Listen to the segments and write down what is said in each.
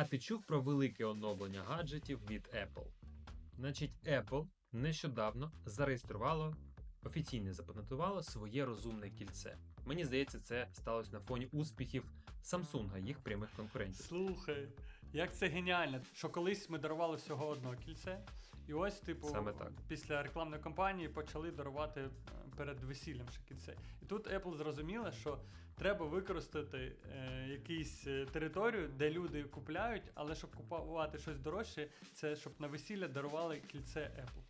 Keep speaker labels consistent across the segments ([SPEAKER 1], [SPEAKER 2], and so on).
[SPEAKER 1] А ти чув про велике оновлення гаджетів від Apple? Значить, Apple нещодавно зареєструвало, офіційно запатентувало своє розумне кільце. Мені здається, це сталося на фоні успіхів Samsung, їх прямих конкурентів.
[SPEAKER 2] Слухай, як це геніально, що колись ми дарували всього одно кільце, і ось, типу,
[SPEAKER 1] Саме так.
[SPEAKER 2] після рекламної кампанії почали дарувати е, перед весіллям ще кільце. І тут Apple зрозуміла, що треба використати е, якусь е, територію, де люди купляють, але щоб купувати щось дорожче, це щоб на весілля дарували кільце Apple.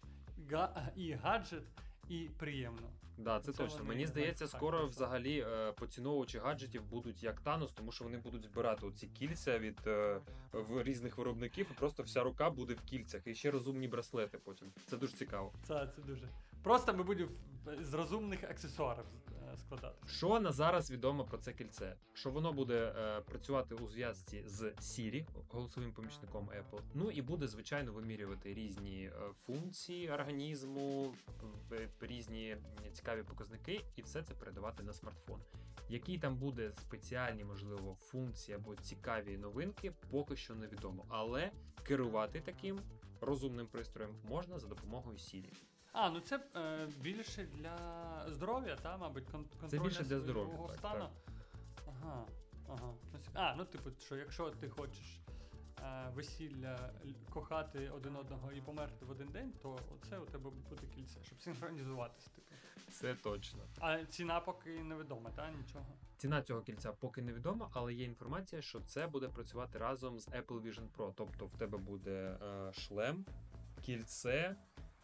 [SPEAKER 2] Га- і гаджет, і приємно.
[SPEAKER 1] Да, це
[SPEAKER 2] Це
[SPEAKER 1] точно. Мені здається,
[SPEAKER 2] так
[SPEAKER 1] скоро
[SPEAKER 2] так,
[SPEAKER 1] взагалі е, поціновувачі гаджетів будуть як Танос, тому що вони будуть збирати оці кільця від е, в різних виробників, і просто вся рука буде в кільцях. І ще розумні браслети потім. Це дуже цікаво.
[SPEAKER 2] Це, це дуже. Просто ми будемо з розумних аксесуарів складати.
[SPEAKER 1] Що на зараз відомо про це кільце? Що воно буде е, працювати у зв'язці з Siri, голосовим помічником Apple. Ну і буде звичайно вимірювати різні е, функції організму, різні цікаві показники, і все це передавати на смартфон. Які там буде спеціальні, можливо, функції або цікаві новинки, поки що невідомо. Але керувати таким розумним пристроєм можна за допомогою Siri.
[SPEAKER 2] А, ну це е, більше для здоров'я, та, мабуть, кон- контроль
[SPEAKER 1] більше для здоров'я,
[SPEAKER 2] свого
[SPEAKER 1] так,
[SPEAKER 2] стану.
[SPEAKER 1] так.
[SPEAKER 2] Ага, ага. Ну, А, ну типу, що якщо ти хочеш е, весілля л- кохати один одного і померти в один день, то оце у тебе буде кільце, щоб синхронізуватися. Типу.
[SPEAKER 1] Це точно.
[SPEAKER 2] А ціна поки невідома, та нічого.
[SPEAKER 1] Ціна цього кільця поки невідома, але є інформація, що це буде працювати разом з Apple Vision Pro. Тобто в тебе буде е, шлем, кільце.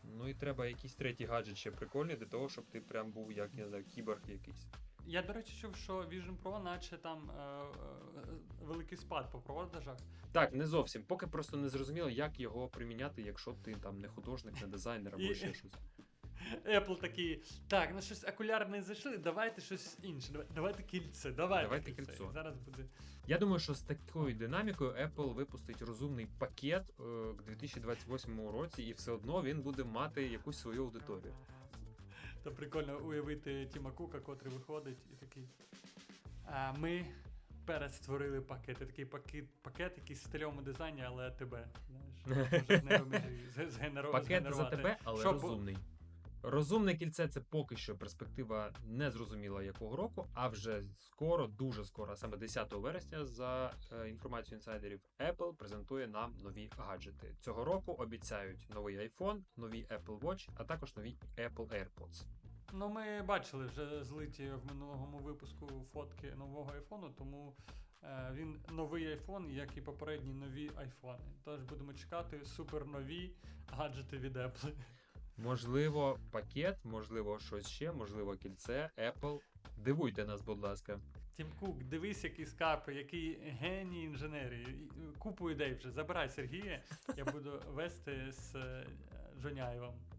[SPEAKER 1] Ну і треба якийсь третій гаджет ще прикольний для того, щоб ти прям був як я знаю, кіборг якийсь.
[SPEAKER 2] Я, до речі, чув, що Vision Pro, наче там е, е, великий спад по продажах.
[SPEAKER 1] Так, не зовсім. Поки просто не зрозуміло, як його приміняти, якщо ти там не художник, не дизайнер або
[SPEAKER 2] І-
[SPEAKER 1] ще щось.
[SPEAKER 2] Apple такий, так, ну щось окуляр не зайшли, давайте щось інше. Давай- Давайте кільце, давайте,
[SPEAKER 1] Давайте кільцо.
[SPEAKER 2] Зараз буде.
[SPEAKER 1] Я думаю, що з такою динамікою Apple випустить розумний пакет е, к 2028 році, і все одно він буде мати якусь свою аудиторію.
[SPEAKER 2] Та прикольно уявити Тіма Кука, котрий виходить і такий. А ми перестворили пакет. І такий пакет, пакет якийсь в стильовому дизайні, але тебе. Знаєш, може нейромережі з- згенеро-
[SPEAKER 1] Пакет за
[SPEAKER 2] згенерувати.
[SPEAKER 1] тебе, але
[SPEAKER 2] Щоб-
[SPEAKER 1] розумний. Розумне кільце це поки що перспектива не зрозуміла якого року, а вже скоро, дуже скоро, саме 10 вересня, за е, інформацією інсайдерів, Apple презентує нам нові гаджети. Цього року обіцяють новий iPhone, новий Apple Watch, а також нові Apple AirPods.
[SPEAKER 2] Ну, ми бачили вже злиті в минулому випуску фотки нового айфону, тому е, він новий айфон, як і попередні нові айфони. Тож будемо чекати супернові гаджети від Apple.
[SPEAKER 1] Можливо, пакет, можливо, щось ще, можливо, кільце, Apple. Дивуйте нас, будь ласка.
[SPEAKER 2] Тім Кук, дивись, які скапи, який геній інженерії. Купу ідей вже. Забирай Сергія. Я буду вести з е,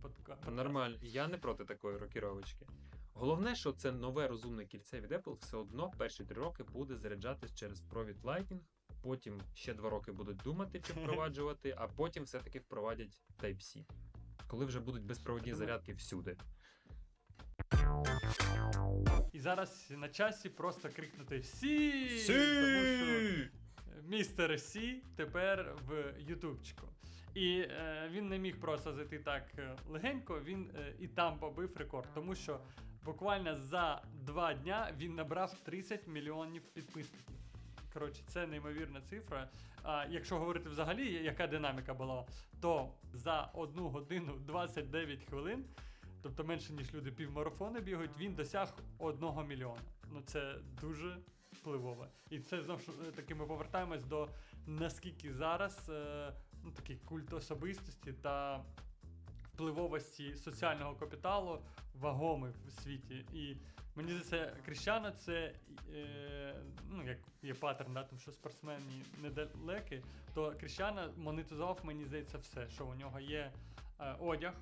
[SPEAKER 2] подкаст.
[SPEAKER 1] Нормально, я не проти такої рокіровочки. Головне, що це нове розумне кільце від Apple все одно перші три роки буде заряджатись через провід Lightning, потім ще два роки будуть думати, чи впроваджувати, а потім все-таки впровадять Type-C. Коли вже будуть безпроводні зарядки всюди.
[SPEAKER 2] І зараз на часі просто крикнути Сі! Тому що містер Сі тепер в Ютубчику. І е, він не міг просто зайти так е, легенько, він е, і там побив рекорд, тому що буквально за два дня він набрав 30 мільйонів підписників. Коротше, це неймовірна цифра. А якщо говорити взагалі, яка динаміка була, то за 1 годину 29 хвилин, тобто менше ніж люди півмарафони бігають, він досяг 1 мільйона. Ну це дуже впливово. І це знову ж таки ми повертаємось до наскільки зараз е, ну, такий культ особистості та впливовості соціального капіталу вагомий в світі. І мені здається, Кріщано це е, ну, як є паттерн, да, тому що спортсмени недалекі, то Кріщано монетизував, мені здається, все, що у нього є. е, Одяг,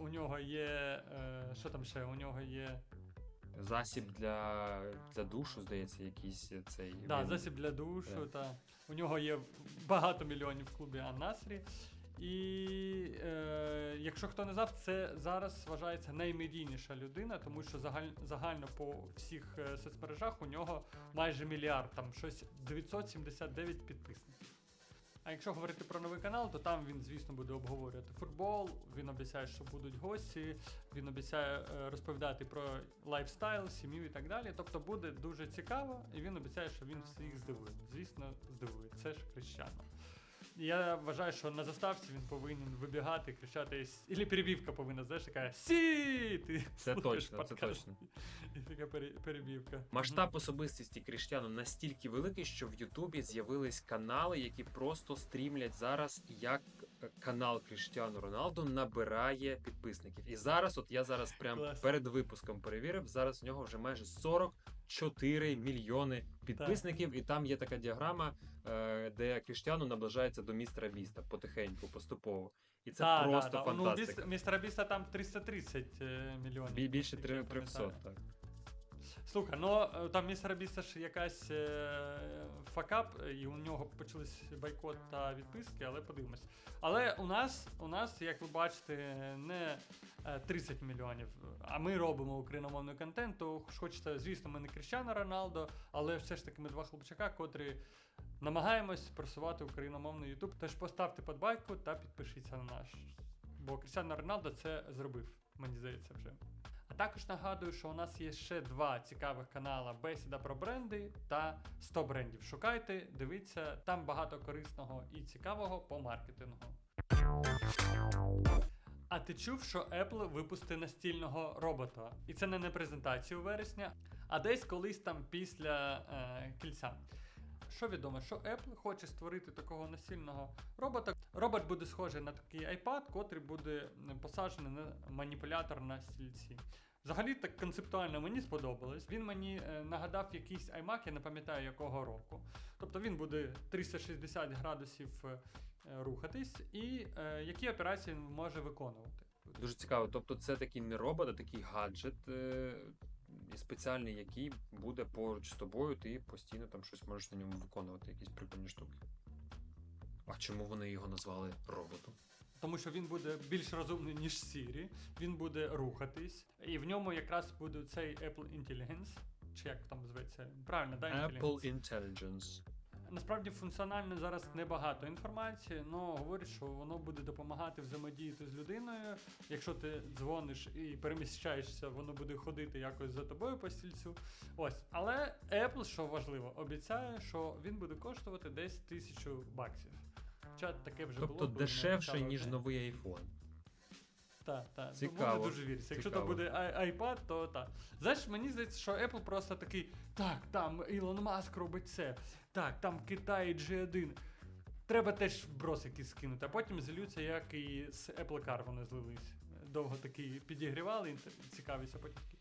[SPEAKER 2] у нього є. е, Що там ще? У нього є
[SPEAKER 1] Засіб для, для душу, здається, якийсь цей.
[SPEAKER 2] Да, засіб для душу,
[SPEAKER 1] Да.
[SPEAKER 2] та у нього є багато мільйонів в клубі Анасрі. І е, якщо хто не знав, це зараз вважається наймедійніша людина, тому що загаль, загально по всіх е, соцмережах у нього майже мільярд, там щось 979 підписників. А якщо говорити про новий канал, то там він, звісно, буде обговорювати футбол. Він обіцяє, що будуть гості. Він обіцяє е, розповідати про лайфстайл, сім'ю і так далі. Тобто буде дуже цікаво, і він обіцяє, що він всіх здивує. Звісно, здивує. Це ж хрещано. Я вважаю, що на заставці він повинен вибігати, кричати, «С-» Ілі перебівка повинна, знаєш, така Сі! Ти
[SPEAKER 1] Це
[SPEAKER 2] слухаєш
[SPEAKER 1] точно, це
[SPEAKER 2] подкаст.
[SPEAKER 1] точно.
[SPEAKER 2] І така пере- перебівка.
[SPEAKER 1] Масштаб особистості Кріштіану настільки великий, що в Ютубі з'явились канали, які просто стрімлять зараз, як е, канал Кріштіану Роналду набирає підписників. І зараз, от я зараз прям
[SPEAKER 2] Клас.
[SPEAKER 1] перед випуском перевірив, зараз в нього вже майже 44 мільйони підписників, і там є така діаграма, е, де Кріштіану наближається до містера Біста потихеньку, поступово. І це
[SPEAKER 2] Да,
[SPEAKER 1] просто
[SPEAKER 2] да, да. Ну,
[SPEAKER 1] фантастика.
[SPEAKER 2] біс- містера Біста там 330 е, мільйонів.
[SPEAKER 1] Більше 300, так.
[SPEAKER 2] Слухай, ну е, там містера Біста ж якась е, факап, е, і у нього почались бойкот та відписки, але подивимось. Але у нас, у нас, як ви бачите, не е, 30 мільйонів, а ми робимо україномовний контент, то хочеться, звісно, ми не Кріщано Роналдо, але все ж таки ми два хлопчака, котрі намагаємось просувати україномовний Ютуб. Тож поставте подбайку та підпишіться на наш. Бо Кріщано Роналдо це зробив, мені здається, вже. Також нагадую, що у нас є ще два цікавих канала Бесіда про бренди та 100 брендів. Шукайте, дивіться, там багато корисного і цікавого по маркетингу. А ти чув, що Apple випустить настільного робота? І це не на презентацію вересня, а десь колись там після е, кільця. Що відомо, що Apple хоче створити такого настільного робота. Робот буде схожий на такий iPad, котрий буде посаджений на маніпулятор на стільці. Взагалі так концептуально мені сподобалось. Він мені е, нагадав якийсь iMac, я не пам'ятаю якого року. Тобто він буде 360 градусів е, рухатись, і е, які операції він може виконувати.
[SPEAKER 1] Дуже цікаво. Тобто, це такий не робот, а такий гаджет е- і спеціальний, який буде поруч з тобою, ти постійно там щось можеш на ньому виконувати, якісь прикольні штуки. А чому вони його назвали роботом?
[SPEAKER 2] Тому що він буде більш розумний, ніж Siri, він буде рухатись, і в ньому якраз буде цей Apple Intelligence, чи як там зветься? Правильно, да? Intelligence?
[SPEAKER 1] Apple Intelligence.
[SPEAKER 2] Насправді функціонально зараз небагато інформації, але говорять, що воно буде допомагати взаємодіяти з людиною. Якщо ти дзвониш і переміщаєшся, воно буде ходити якось за тобою по стільцю. Ось. Але Apple, що важливо, обіцяє, що він буде коштувати десь тисячу баксів. Хоча таке вже було.
[SPEAKER 1] Тобто дешевше, ніж новий iPhone.
[SPEAKER 2] Так, так.
[SPEAKER 1] Цікаво,
[SPEAKER 2] Воно дуже віриться. Якщо то буде iPad, то так. Знаєш, мені здається, що Apple просто такий, так, там Ілон Маск робить це, так, там Китай G1. Треба теж вброс якийсь скинути, а потім злються, як і з Apple Car вони злились. Довго такі підігрівали, а потім такі.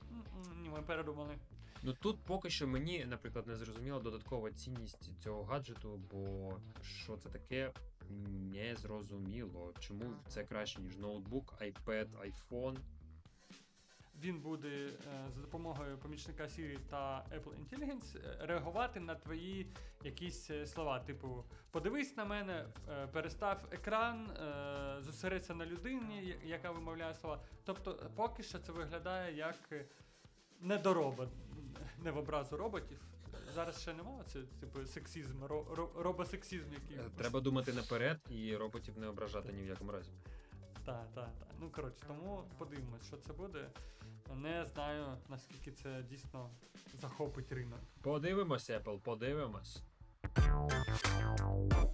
[SPEAKER 2] Ми передумали.
[SPEAKER 1] Ну тут поки що мені, наприклад, не зрозуміла додаткова цінність цього гаджету, бо що це таке, не зрозуміло. Чому це краще, ніж ноутбук, iPad, iPhone.
[SPEAKER 2] Він буде е, за допомогою помічника Siri та Apple Intelligence е, реагувати на твої якісь е, слова. Типу, подивись на мене, перестав екран, зосередься на людині, яка вимовляє слова. Тобто, поки що це виглядає як недоробот, не в образу роботів. Зараз ще немає, це типу сексізм, ро, ро- робосексізм, який.
[SPEAKER 1] Треба думати наперед і роботів не ображати ні в якому разі.
[SPEAKER 2] Так, так, так. Ну коротше, тому подивимось, що це буде. Не знаю, наскільки це дійсно захопить ринок.
[SPEAKER 1] Подивимось, Apple, подивимось.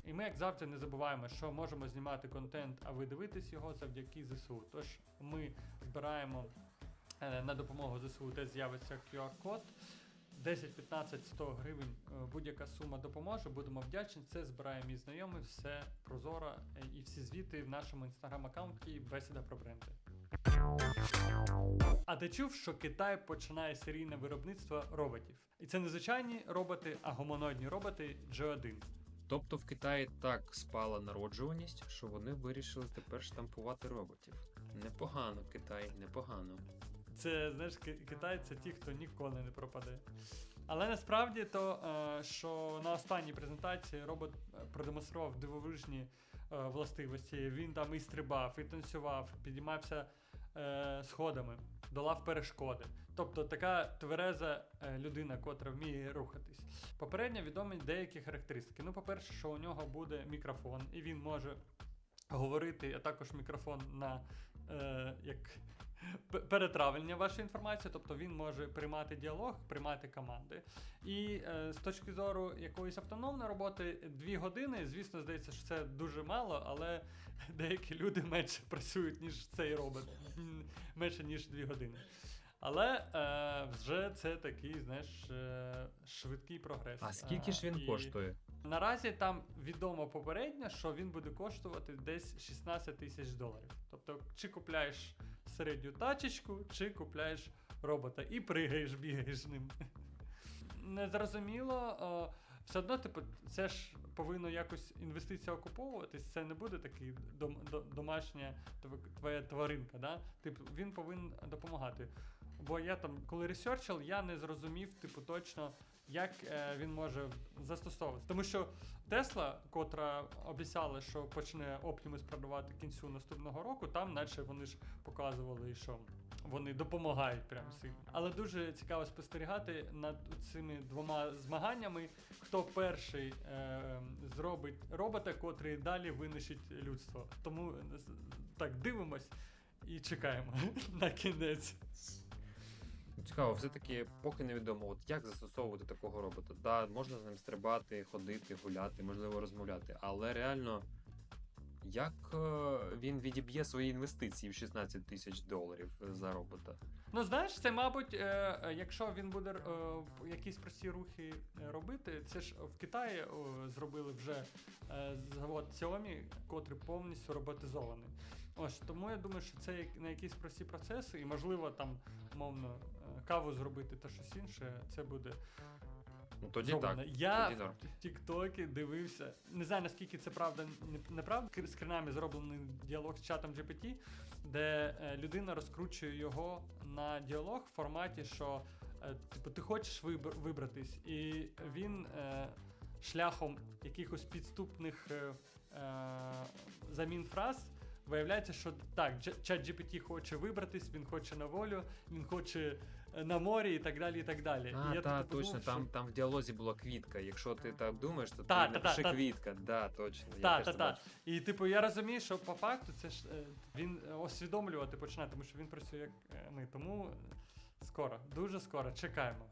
[SPEAKER 2] І ми, як завжди, не забуваємо, що можемо знімати контент, а ви дивитесь його завдяки ЗСУ. Тож ми збираємо е, на допомогу ЗСУ, де з'явиться QR-код. 10, 15, 100 гривень, е, будь-яка сума допоможе. Будемо вдячні. Це збирає мій знайомий, все прозоро е, і всі звіти в нашому інстаграм-аккаунті Бесіда про бренди. А ти чув, що Китай починає серійне виробництво роботів? І це не звичайні роботи, а гуманоїдні роботи G1.
[SPEAKER 1] Тобто в Китаї так спала народжуваність, що вони вирішили тепер штампувати роботів. Непогано, Китай, непогано.
[SPEAKER 2] Це знаєш, Китай це ті, хто ніколи не пропаде. Але насправді то, е, що на останній презентації робот е, продемонстрував дивовижні е, властивості. Він там і стрибав, і танцював, підіймався сходами, долав перешкоди. Тобто така твереза людина, котра вміє рухатись. Попередньо відомі деякі характеристики. Ну, по-перше, що у нього буде мікрофон, і він може говорити, а також мікрофон на е, як перетравлення вашої інформації, тобто він може приймати діалог, приймати команди. І е, з точки зору якоїсь автономної роботи, дві години, звісно, здається, що це дуже мало, але деякі люди менше працюють, ніж цей робот, менше ніж дві години. Але е, вже це такий, знаєш, е, швидкий прогрес.
[SPEAKER 1] А скільки ж він
[SPEAKER 2] і
[SPEAKER 1] коштує?
[SPEAKER 2] Наразі там відомо попередньо, що він буде коштувати десь 16 тисяч доларів. Тобто, чи купляєш середню тачечку, чи купляєш робота і пригаєш, бігаєш з ним. Незрозуміло. Все одно, типу, це ж повинно якось інвестиція окуповуватись. Це не буде такий дом, до- домашня твоя тваринка. Да? Типу, він повинен допомагати. Бо я там, коли ресерчив, я не зрозумів, типу, точно, як е, він може застосовуватися. Тому що Тесла, котра обіцяла, що почне Optimus продавати кінцю наступного року, там, наче вони ж показували, що вони допомагають прям сильно. Але дуже цікаво спостерігати над цими двома змаганнями, хто перший е, зробить робота, котрий далі винищить людство. Тому так дивимось і чекаємо на кінець.
[SPEAKER 1] Цікаво, все-таки поки невідомо, от як застосовувати такого робота. Да, можна з ним стрибати, ходити, гуляти, можливо, розмовляти, але реально, як е, він відіб'є свої інвестиції в 16 тисяч доларів за робота?
[SPEAKER 2] Ну, знаєш, це, мабуть, е, е, якщо він буде е, якісь прості рухи е, робити, це ж в Китаї зробили вже е, завод Xiaomi, котрий повністю роботизований. Ось тому я думаю, що це на якісь прості процеси, і можливо там, мовно, е, каву зробити та щось інше, це буде
[SPEAKER 1] Ну тоді
[SPEAKER 2] зроблено.
[SPEAKER 1] так.
[SPEAKER 2] Я
[SPEAKER 1] тоді
[SPEAKER 2] в Тіктокі дивився. Не знаю наскільки це правда, не- неправда. Кр- Скринами зроблений діалог з чатом GPT, де е, людина розкручує його на діалог в форматі, що е, типу, ти хочеш вибр- вибратись, і він е, шляхом якихось підступних е, е, замін фраз. Виявляється, що так, чат GPT хоче вибратись, він хоче на волю, він хоче е, на морі і так далі. і так далі.
[SPEAKER 1] А,
[SPEAKER 2] і я
[SPEAKER 1] та,
[SPEAKER 2] подумав,
[SPEAKER 1] точно,
[SPEAKER 2] що-
[SPEAKER 1] там, там в діалозі була квітка. Якщо ти так думаєш, то
[SPEAKER 2] Та,
[SPEAKER 1] ти
[SPEAKER 2] та,
[SPEAKER 1] напиши
[SPEAKER 2] та, та.
[SPEAKER 1] квітка. Да, точно.
[SPEAKER 2] Та, та, та. І типу, я розумію, що по факту це ж е, він е, усвідомлювати починає, тому що він працює як е, ми. Тому е, скоро, дуже скоро, чекаємо.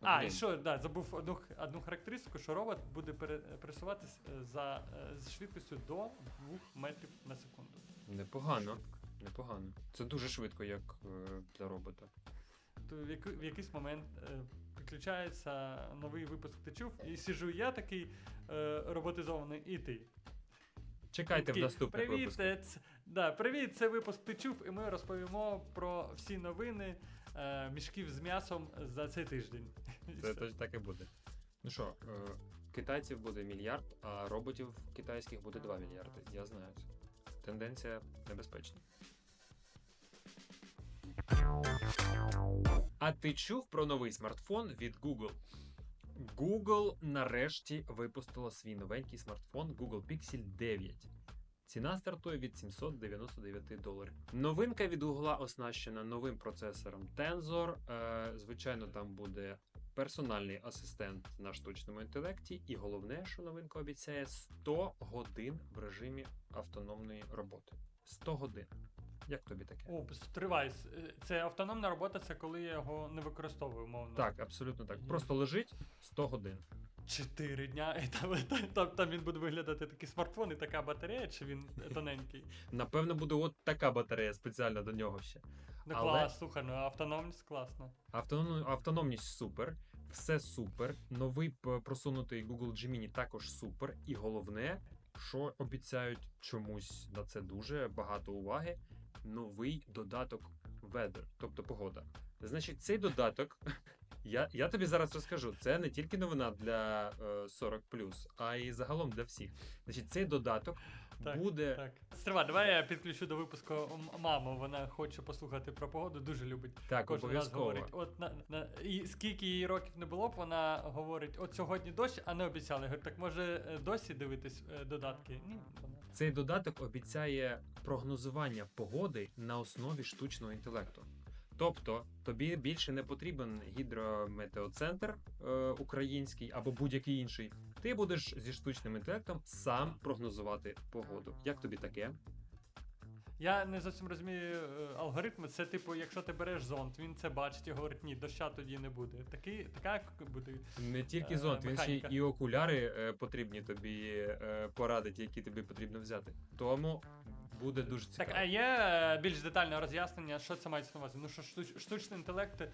[SPEAKER 2] А, і що, да, забув одну, одну характеристику, що робот буде пере, пересуватись е, за е, з швидкістю до 2 метрів на секунду.
[SPEAKER 1] Непогано. Непогано. Це дуже швидко, як е, для робота.
[SPEAKER 2] В, яку- в якийсь момент е, підключається новий випуск ти чув, і сиджу я такий е, роботизований, і ти.
[SPEAKER 1] Чекайте в
[SPEAKER 2] Такий,
[SPEAKER 1] наступних
[SPEAKER 2] Привіт,
[SPEAKER 1] випусках.
[SPEAKER 2] е, ц- да, привіт, це випуск ти чув, і ми розповімо про всі новини е, мішків з м'ясом за цей тиждень.
[SPEAKER 1] Це точно так і буде. Ну що, е, китайців буде мільярд, а роботів китайських буде 2 мільярди. Я знаю це. Тенденція небезпечна. А ти чув про новий смартфон від Google? Google нарешті випустила свій новенький смартфон Google Pixel 9. Ціна стартує від 799 доларів. Новинка від Google оснащена новим процесором Tensor. Е, звичайно, там буде персональний асистент на штучному інтелекті, і головне, що новинка обіцяє 100 годин в режимі автономної роботи. 100 годин. Як тобі таке?
[SPEAKER 2] О, стривай. е, Це автономна робота, це коли я його не використовую, умовно.
[SPEAKER 1] Так, абсолютно так. Просто лежить 100 годин.
[SPEAKER 2] Чотири дня, і там, там, там, він буде виглядати такий смартфон і така батарея, чи він тоненький.
[SPEAKER 1] Напевно, буде от така батарея спеціально до нього ще.
[SPEAKER 2] Ну
[SPEAKER 1] Але-
[SPEAKER 2] клас, слухай, ну автономність класно.
[SPEAKER 1] Автоном... Автономність супер, все супер. Новий просунутий Google Gemini також супер. І головне, що обіцяють чомусь на це дуже багато уваги. Новий додаток Weather, тобто погода. Значить, цей додаток. Я, я тобі зараз розкажу. Це не тільки новина для е, 40 а й загалом для всіх. Значить, цей додаток
[SPEAKER 2] Так,
[SPEAKER 1] буде
[SPEAKER 2] Так. Стривай, давай я підключу до випуску маму. Вона хоче послухати про погоду, дуже любить.
[SPEAKER 1] так, обов'язково.
[SPEAKER 2] говорить, от на, на і скільки їй років не було б, вона говорить, от сьогодні дощ, а не обіцяли. Я говорю, так може е, досі дивитись е, додатки? Ні, вона.
[SPEAKER 1] Цей додаток обіцяє прогнозування погоди на основі штучного інтелекту. Тобто тобі більше не потрібен гідрометеоцентр е, український або будь-який інший. Ти будеш зі штучним інтелектом сам прогнозувати погоду. Як тобі таке?
[SPEAKER 2] Я не зовсім розумію е, алгоритми. Це типу, якщо ти береш зонт, він це бачить і говорить, ні, доща тоді не буде. Такий, така буде.
[SPEAKER 1] Не тільки
[SPEAKER 2] Е,
[SPEAKER 1] зонт, він ще
[SPEAKER 2] механіка.
[SPEAKER 1] і окуляри е, потрібні тобі е, порадити, які тобі потрібно взяти. Тому буде дуже цікаво.
[SPEAKER 2] Так, а є е, більш детальне роз'яснення, що це мається на увазі? Ну що штуч, штучний інтелект е,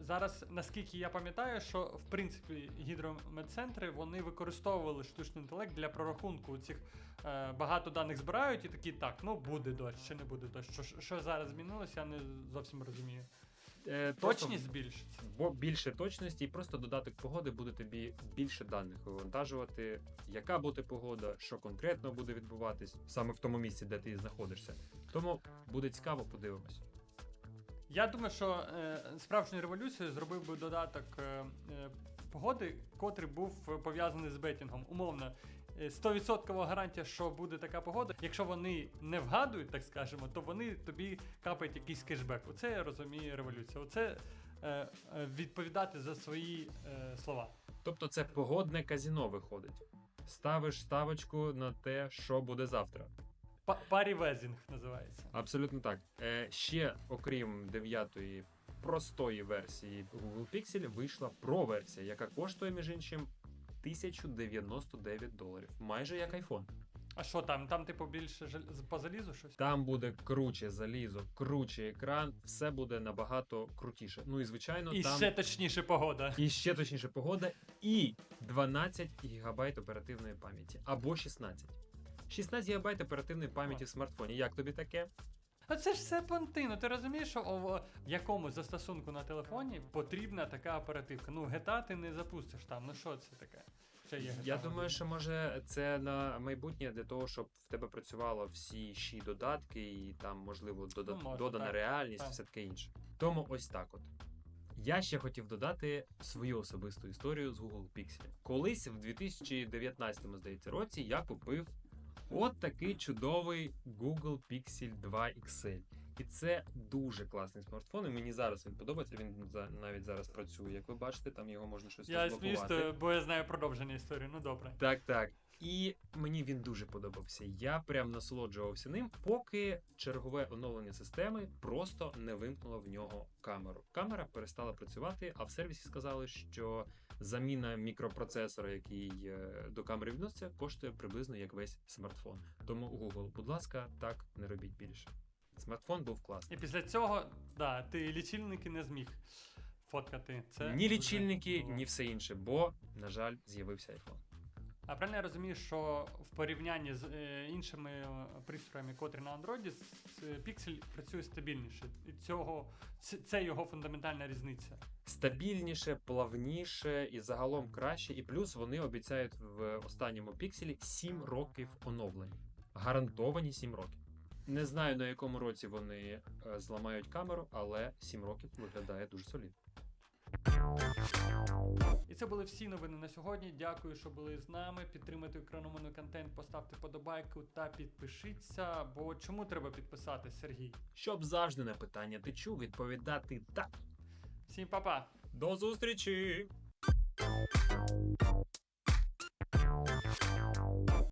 [SPEAKER 2] зараз, наскільки я пам'ятаю, що в принципі гідрометцентри вони використовували штучний інтелект для прорахунку цих е, багато даних збирають і такі, так, ну буде дощ, чи не буде дощ. Що, що зараз змінилося, я не зовсім розумію.
[SPEAKER 1] Е,
[SPEAKER 2] Точність збільшиться.
[SPEAKER 1] Бо більше точності, і просто додаток погоди буде тобі більше даних вивантажувати, яка буде погода, що конкретно буде відбуватись саме в тому місці, де ти знаходишся. Тому буде цікаво, подивимось.
[SPEAKER 2] Я думаю, що е, справжню революцію зробив би додаток е, е, погоди, котрий був е, пов'язаний з бетінгом. Умовно, е, 100% гарантія, що буде така погода. Якщо вони не вгадують, так скажемо, то вони тобі капають якийсь кешбек. Оце я розумію революція. Оце е, е, відповідати за свої е, слова.
[SPEAKER 1] Тобто це погодне казіно виходить. Ставиш ставочку на те, що буде завтра.
[SPEAKER 2] Па- Парівезінг називається.
[SPEAKER 1] Абсолютно так. Е, ще, окрім дев'ятої простої версії Google Pixel, вийшла Pro версія, яка коштує, між іншим, 1099 доларів. Майже як iPhone.
[SPEAKER 2] А що там? Там, типу, більше жел- по залізу щось?
[SPEAKER 1] Там буде круче залізо, круче екран, все буде набагато крутіше. Ну і звичайно,
[SPEAKER 2] І
[SPEAKER 1] там
[SPEAKER 2] ще точніше погода.
[SPEAKER 1] і ще точніше погода, і 12 ГБ оперативної пам'яті або 16. 16 ГБ оперативної пам'яті в смартфоні. Як тобі таке?
[SPEAKER 2] А це ж все понти. Ну ти розумієш, що в якому застосунку на телефоні потрібна така оперативка. Ну, GTA ти не запустиш там. Ну що це таке? Ще є
[SPEAKER 1] Я думаю, що може це на майбутнє для того, щоб в тебе працювало всі ще додатки, і там, можливо, дода...
[SPEAKER 2] Ну, може,
[SPEAKER 1] додана
[SPEAKER 2] так,
[SPEAKER 1] реальність,
[SPEAKER 2] так.
[SPEAKER 1] все таке інше. Тому ось так от. Я ще хотів додати свою особисту історію з Google Pixel. Колись в 2019, здається, році я купив от такий чудовий Google Pixel 2 XL. І це дуже класний смартфон. І мені зараз він подобається. Він навіть зараз працює. Як ви бачите, там його можна щось
[SPEAKER 2] Я
[SPEAKER 1] розблокувати.
[SPEAKER 2] бо я знаю продовження історії. Ну добре.
[SPEAKER 1] Так, так. І мені він дуже подобався. Я прям насолоджувався ним, поки чергове оновлення системи просто не вимкнуло в нього камеру. Камера перестала працювати, а в сервісі сказали, що заміна мікропроцесора, який е, до камери відноситься, коштує приблизно як весь смартфон. Тому Google, будь ласка, так не робіть більше. Смартфон був класний.
[SPEAKER 2] І після цього, да, ти лічильники не зміг фоткати. Це
[SPEAKER 1] ні лічильники, ні все інше, бо, на жаль, з'явився iPhone.
[SPEAKER 2] А правильно я розумію, що в порівнянні з е, іншими е, пристроями, котрі на Android, е, Pixel працює стабільніше. І цього це, це його фундаментальна різниця.
[SPEAKER 1] стабільніше, плавніше і загалом краще. І плюс вони обіцяють в останньому пікселі 7 років оновлень. Гарантовані 7 років. Не знаю на якому році вони е, зламають камеру, але 7 років виглядає дуже солідно.
[SPEAKER 2] І це були всі новини на сьогодні. Дякую, що були з нами. Підтримайте україномовний контент, поставте подобайку та підпишіться. Бо чому треба підписатись, Сергій?
[SPEAKER 1] Щоб завжди на питання ти чув відповідати так.
[SPEAKER 2] Всім па-па!
[SPEAKER 1] До зустрічі!